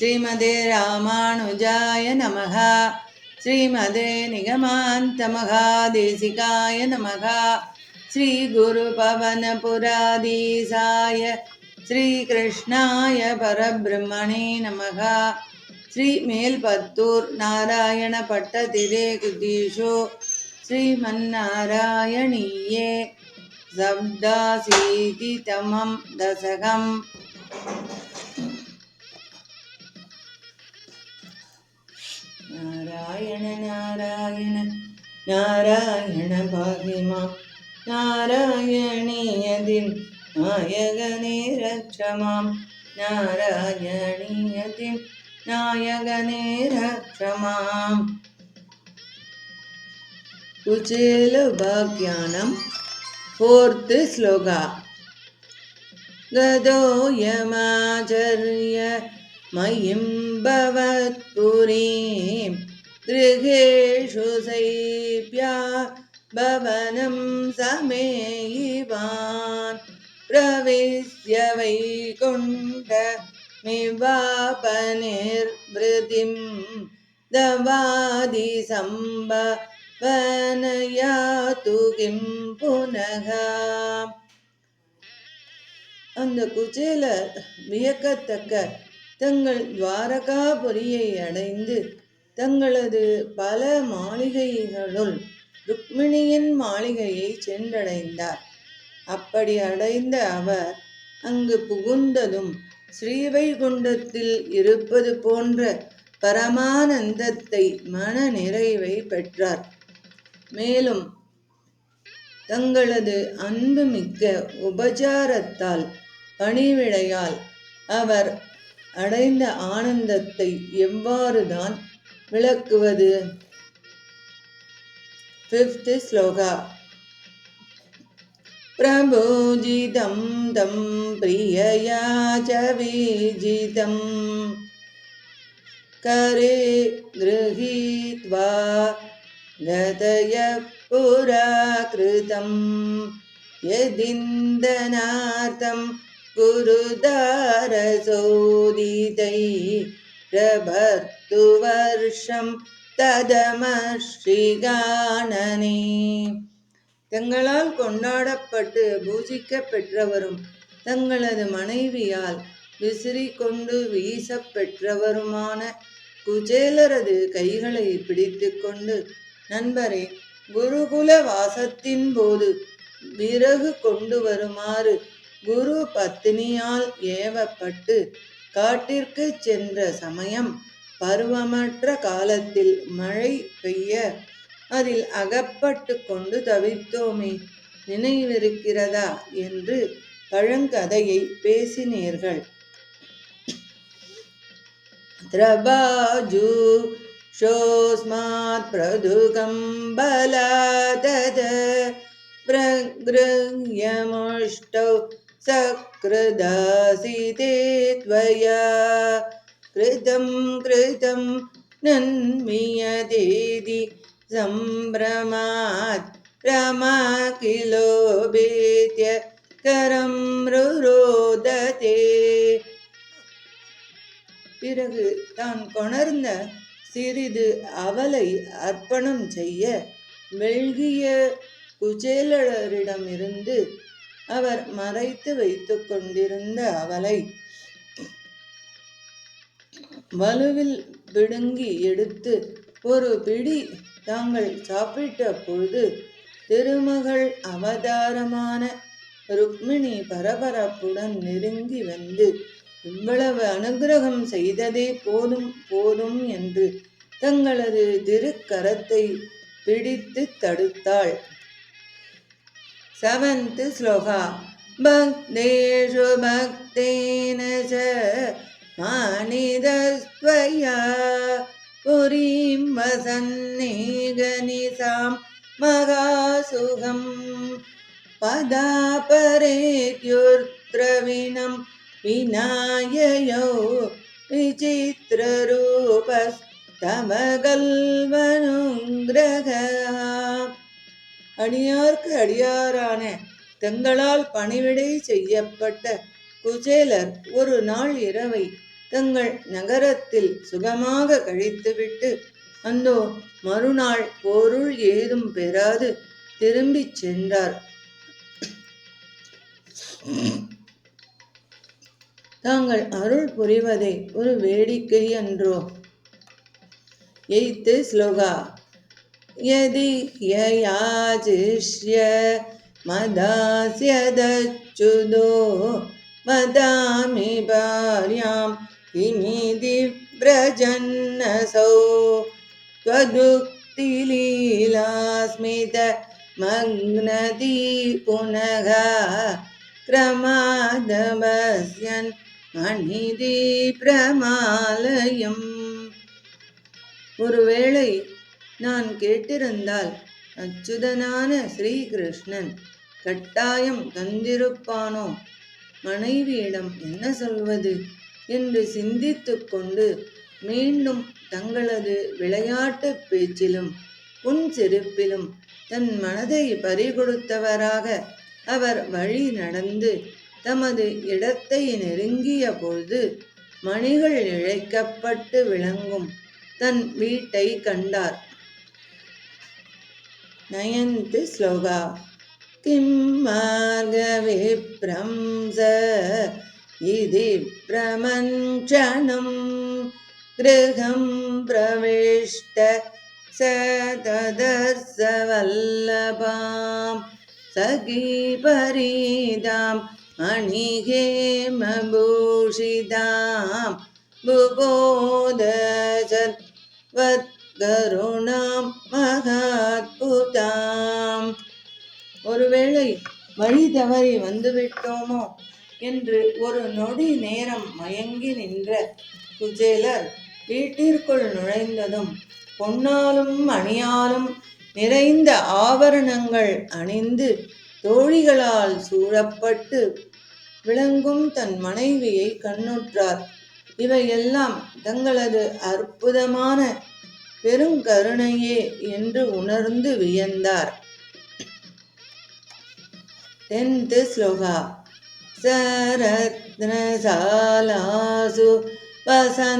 ஸ்ரீமதே ராமானுஜாய நமகா. ஸ்ரீமதே நிகமாந்த மகாதேசிகாய நமகா. ஸ்ரீ குரு பவன புராதீசாய. ஸ்ரீகிருஷ்ணாய பரபிரம்மணே நமகா. ஸ்ரீ மேல்பத்தூர் குதீஷோ ஸ்ரீமன்னாராயணீயே சப்தாசீதி தமம் தசகம். നാരായണ നാരായണ നാരായണ ഭാഗ്യമ നാരായണീയതിൻ നായകനേ രക്ഷമാം നാരായണീയതിൻ നായകനേ രക്ഷമാം കുചേലഭാഗ്യാനം ഫോർത്ത് ശ്ലോക. ഗതോയമാചര്യ मयिं भवत्पुरीं गृहेषु शैप्या भवनं समेयिवान् प्रविश्य वैकुण्ठमिवापनिर्वृतिं दवादिसम्भवनयातु किं पुनः அந்த குச்சேலர் வியக்கத்தக்க தங்கள் துவாரகாபுரியை அடைந்து தங்களது பல மாளிகைகளுள் ருக்மிணியின் மாளிகையை சென்றடைந்தார். அப்படி அடைந்த அவர் அங்கு புகுந்ததும் ஸ்ரீவைகுண்டத்தில் இருப்பது போன்ற பரமானந்தத்தை மன நிறைவை பெற்றார். மேலும் தங்களது அன்புமிக்க உபச்சாரத்தால் பணிவிடையால் அவர் அடைந்த ஆனந்தத்தை எவ்வாறுதான் விளக்குவது ஃபிஃப்த் ஸ்லோகா प्रभोजितं तं प्रियया च विजितं करे गृहीत्वा गतय पुरा कृतं यदिन्दनार्थं कुरुदारसोदितै प्रभर्तुवर्षं ததமஸ்ரீகானனே தங்களால் கொண்டாடப்பட்டு பூஜிக்க பெற்றவரும் தங்களது மனைவியால் விசிறி கொண்டு வீச பெற்றவருமான குஜேலரது கைகளை பிடித்து கொண்டு நண்பரே குருகுல வாசத்தின் போது விறகு கொண்டு வருமாறு குரு பத்தினியால் ஏவப்பட்டு காட்டிற்கு சென்ற சமயம் பருவமற்ற காலத்தில் மழை பெய்ய அதில் அகப்பட்டு கொண்டு தவித்தோமே நினைவிருக்கிறதா என்று பழங்கதையை பேசினீர்கள் திரபாஜு ஷோஸ்மாத் பிரதுகம் பலாதத प्रगृह्यमुष्टौ सकृदासिते त्वया कृतं कृतं नन्मियतेति सम्भ्रमात् रमा किलोपेत्य करं रुरोदते பிறகு தான் கொணர்ந்த சிறிது அவலை அர்ப்பணம் செய்ய வெள்கிய குச்சேலரிடமிருந்து அவர் மறைத்து வைத்து கொண்டிருந்த அவளை வலுவில் பிடுங்கி எடுத்து ஒரு பிடி தாங்கள் சாப்பிட்ட பொழுது திருமகள் அவதாரமான ருக்மிணி பரபரப்புடன் நெருங்கி வந்து இவ்வளவு அனுகிரகம் செய்ததே போதும் போதும் என்று தங்களது திருக்கரத்தை பிடித்து தடுத்தாள். सेवेन्त् श्लोका। भक्तेषु भक्तेन च मानिदस्त्वया। पुरीं वसन्निगनिसां महासुगं पदा परेत्युद्रविनं विनाययो विचित्ररूपस्तमगल्वनुग्रगः அடியார்க்கு அடியாரான தங்களால் பணிவிடை செய்யப்பட்ட குஜேலர் ஒரு நாள் இரவை தங்கள் நகரத்தில் சுகமாக கழித்துவிட்டு அந்தோ மறுநாள் பொருள் ஏதும் பெறாது. திரும்பிச் சென்றார். தாங்கள் அருள் புரிவதை ஒரு வேடிக்கை அன்றோ எய்த்து ஸ்லோகா. यदि ययाजिष्य मदास्यदच्युदो वदामि भार्यां किमिति व्रजन्नसौ त्वदुक्तिलीलास्मित मग्नति पुनः क्रमादवस्यन् மணிதி பிரமாலயம் ஒருவேளை நான் கேட்டிருந்தால் அச்சுதனான ஸ்ரீகிருஷ்ணன் கட்டாயம் தந்திருப்பானோ? மனைவியிடம் என்ன சொல்வது? என்று சிந்தித்து கொண்டு மீண்டும் தங்களது விளையாட்டு பேச்சிலும் புன்சிரிப்பிலும் தன் மனதை பறிகொடுத்தவராக அவர் வழி நடந்து தமது இடத்தை நெருங்கிய பொழுது மணிகள் இழைக்கப்பட்டு விளங்கும் தன் வீட்டை கண்டார். नयन्ति श्लोका किं मार्गविभ्रंस इति प्रमञ्चनं गृहं प्रविष्ट स तदर्सवल्लभां सखीपरीदाम् अणिघेमभूषितां बुबोद सद्वत्करुणा ஒருவேளை வழி தவறி வந்துவிட்டோமோ என்று ஒரு நொடி நேரம் மயங்கி நின்ற குஜேலர் வீட்டிற்குள் நுழைந்ததும் பொன்னாலும் அணியாலும் நிறைந்த ஆபரணங்கள் அணிந்து தோழிகளால் சூழப்பட்டு விளங்கும் தன் மனைவியை கண்ணுற்றார். இவையெல்லாம் தங்களது அற்புதமான பெருங்கருணையே என்று உணர்ந்து வியந்தார். टेन्त् श्लोकः सरत्नशालासु वसन्नभिस्वयं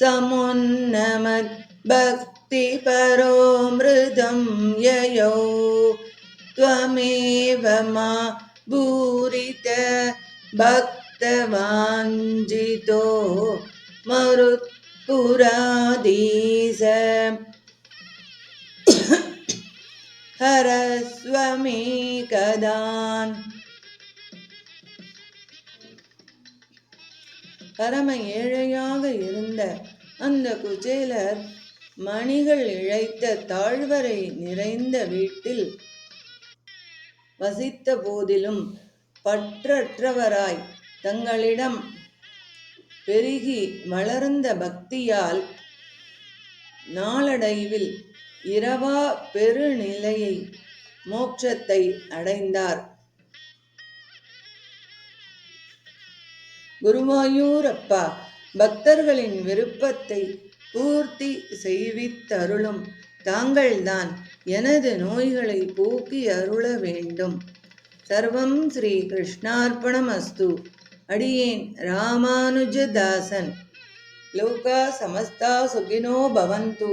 समुन्नमद्भक्तिपरो मृदं ययौ त्वमेव मा भूरित भक्तवाञ्जितो मरुत्पुरादिश ஹரஸ்வமேகதான் பரம ஏழையாக இருந்த அந்த குஜேலர் மணிகள் இழைத்த தாழ்வரை நிறைந்த வீட்டில் வசித்த போதிலும் பற்றற்றவராய் தங்களிடம் பெருகி வளர்ந்த பக்தியால் நாளடைவில் இரவா பெருநிலையை மோட்சத்தை அடைந்தார். குருவாயூரப்பா பக்தர்களின் விருப்பத்தை பூர்த்தி செய்வித்தருளும் தாங்கள்தான் எனது நோய்களை போக்கி அருள வேண்டும். சர்வம் ஸ்ரீ கிருஷ்ணார்ப்பணமஸ்து அடியேன் ராமானுஜதாசன். லோகா சமஸ்தா சுகினோ பவந்து.